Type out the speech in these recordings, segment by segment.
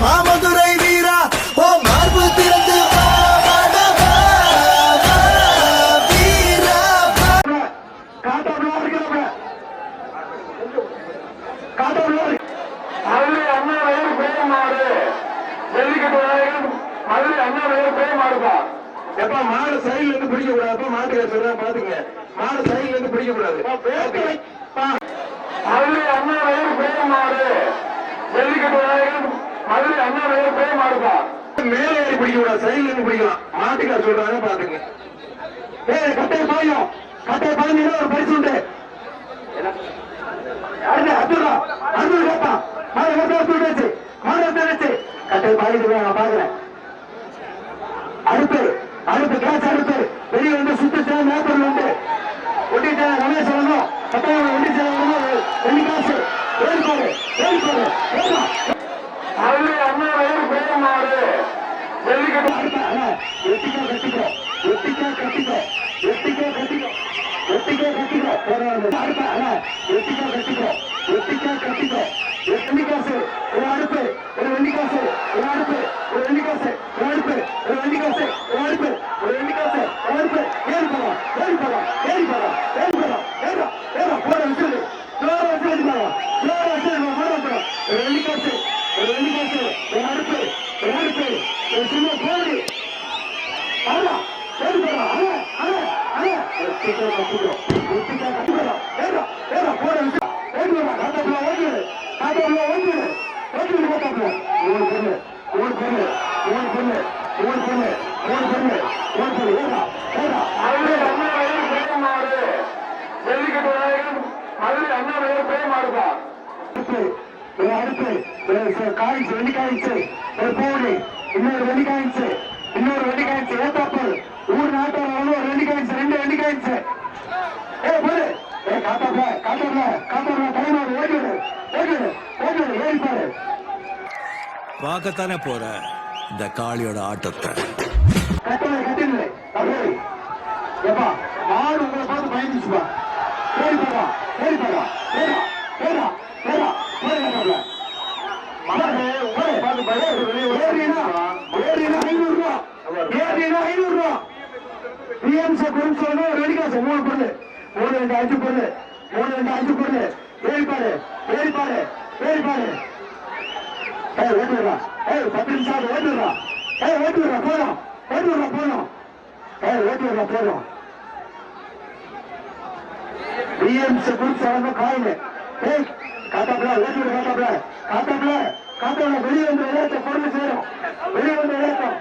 மாமதுரை வீரா ஓ மார்பு திறந்து எப்ப மாடு சைடுல இருந்து பிடிக்க கூடாது மாட்டு சொல்றேன் பாத்துங்க மாடு சைடுல இருந்து பிடிக்க கூடாது மதுரை அண்ணா வயல் பேயமாறு ஜல்லிக்கட்டு நாயகன் மதுரை அண்ணா வயல் பேயமாறுப்பா மேலே ஏறி பிடிக்க கூடாது சைடுல இருந்து பிடிக்கலாம். மாட்டுக்கார சொல்றாங்க பாத்துங்க ஏய் கட்டை பாயும். கட்டை பாய்ந்தீங்க ஒரு பரிசு உண்டு. அடுத்து அப்துல்லா. அப்துல் கேட்டா மாடு கட்டை சொல்லிடுச்சு மாடு எடுத்து கட்டை பாய்ந்து நான் பாக்குறேன் அடுப்பு. அடுப்பு கேஸ் அடுப்பு. வெளியே வந்து சுத்து மேப்பர் உண்டு. ஒட்டிட்டு ரமேஷ் வரணும் கட்டாயம் ரெண்டு காசு ஏற்பாடு ஏற்பாடு வெட்டிக்கோ கட்டிக்கோ வெட்டிக்கோ கட்டிக்கோ வெட்டிக்கோ கட்டிக்கோ வெட்டிக்கோ கட்டிக்கோ போராடு அடுத்த அண்ணா எத்திக்கோ கட்டிக்கோ வெட்டிக்கோ கட்டிக்கோ வெள்ளிக்காசு ஒரு அடுப்பு ஒரு வெள்ளிக்காசு ஒரு அடுப்பு ஒரு வெள்ளிக்காசு ஒரு அடுப்பு ஒரு வெள்ளிக்காசு ஒரு அடுப்பு ஒரு வெள்ளிக்காசு ஒரு அடுப்பு ஏறி போகலாம் ஏறி போகலாம் ஏறி போகலாம் ஏறி போகலாம் ஏறா ஏறா போற வச்சு போற வச்சு ஏறி போகலாம் போற வச்சு போற போறோம் ஒரு வெள்ளிக்காசு ஒரு வெள்ளிக்காசு ஒரு அடுப்பு ஒரு அடுப்பு ஒரு சின்ன காய்ச்சி வெள்ளி காய்ச்சி ஒரு பூனி இன்னொரு வெள்ளி காய்ச்சி இன்னொரு வெள்ளி காய்ச்சி ஏத்தாப்பூர் ஊர் நாட்டு ஒரு வெள்ளி காய்ச்சி ரெண்டு வெள்ளி காய்ச்சி ஏ போடு ஏ காத்தாப்ப காத்தாப்ப காத்தாப்ப டைம் ஆகுது ஓடிடு ஓடிடு ஓடிடு ஏறி பாரு பார்க்கத்தானே போற இந்த காளியோட ஆட்டத்தை கட்டளை கட்டிடுது அப்படியே எப்பா மாடு உங்களை பார்த்து பயந்துச்சுப்பா ஏறி போடா ஏறி போடா ஏறா ஏறா ஏறா போய் கட்டல மாடு உங்களை பார்த்து பயந்து ஏறினா ஏறினா ஐநூறு ரூபா ஏறினா ஐநூறு ரூபா பார்க்கத்தானே போற? சொல்லணும் ரெடி ஆட்டத்தை மூணு பொருள். மூணு ரெண்டு அஞ்சு பொருள். மூணு ரெண்டு அஞ்சு பொருள். ஏறி பாரு ஏறி பாரு ஏறி பாரு. ஏய் ஓட்டுறா. ஏய் பத்து நிமிஷம் ஆகுது, ஓட்டுறா. ஏய் ஓட்டுறா போறோம் ஓட்டுறா போறோம் ஏய் ஓட்டுறா போறோம் பிஎம்சி குரூப் சார்ந்த காயில் ஏய் காட்டாப்ல ஓட்டுற காட்டாப்ல காட்டாப்ல காட்டாப்ல வெளியே வந்து விளையாட்ட பொருள் சேரும். வெளியே வந்து விளையாட்டம்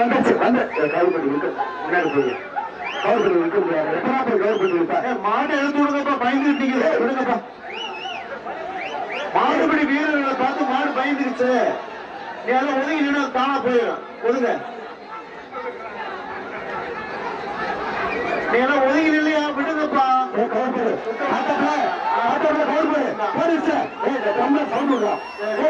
வந்துச்சு வந்து. கவுப்பட்டி இருக்கு முன்னாடி போய் முடியாது எப்படா போய் எடுத்து விடுங்கப்பா பயந்துட்டீங்க விடுங்கப்பா மாடுபடி வீரர்களை பார்த்து மாடு பயந்துருச்சு நீ எல்லாம் ஒதுங்கி நின்று தானா போயிடும் ஒதுங்க நீ எல்லாம் ஒதுங்கி நில்லையா விடுங்கப்பா ஏ தம்பி சவுண்ட்